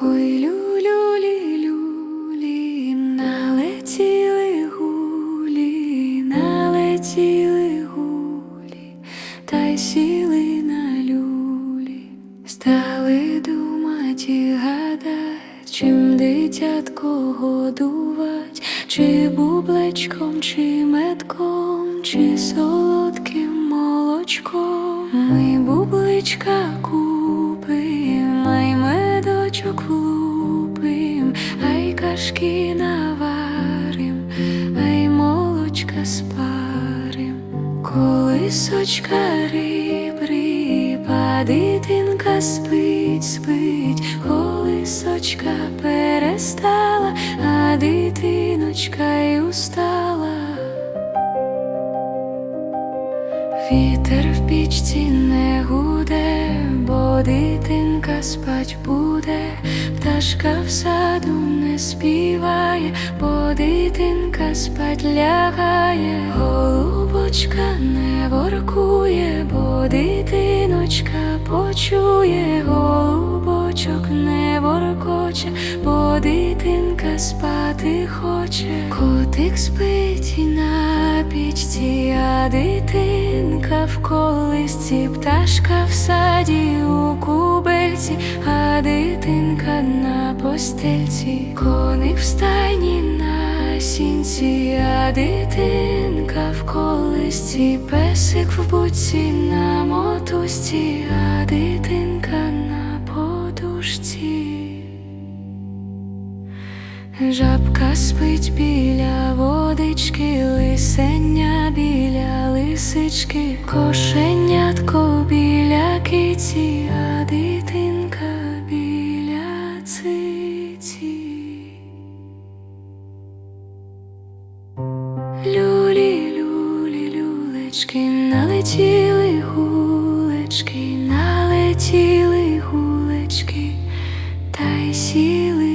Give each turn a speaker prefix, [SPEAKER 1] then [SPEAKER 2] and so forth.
[SPEAKER 1] Ой, люлю налетіли гулі, налетіли гулі, та й сіли на люлі, стали думати, гадать, чим дитятко годувать, чи бублечком, чи метком, чи солодким молочком. Кашки наварим, а й молочка спарим. Колисочка риб, риб, а спить, спить, колисочка перестала, а дитиночка й устала. Вітер в пічці не гуде, дитинка спать буде, пташка в саду не співає, бо дитинка спать лягає, голубочка не воркує, бо дитиночка почує, голубочок не воркоче, бо дитинка спати хоче, котик спить і на пічці, а дитинка в колисці, пташка в саді кубельці, а дитинка на постельці, коник в стайні на сінці, а дитинка в колисці, песик в буці на мотузці, а дитинка на подушці. Жабка спить біля водички, лисеня біля лисички, Люлі, люлі, люлечки, налетіли гулечки, налетіли гулечки, та й сіли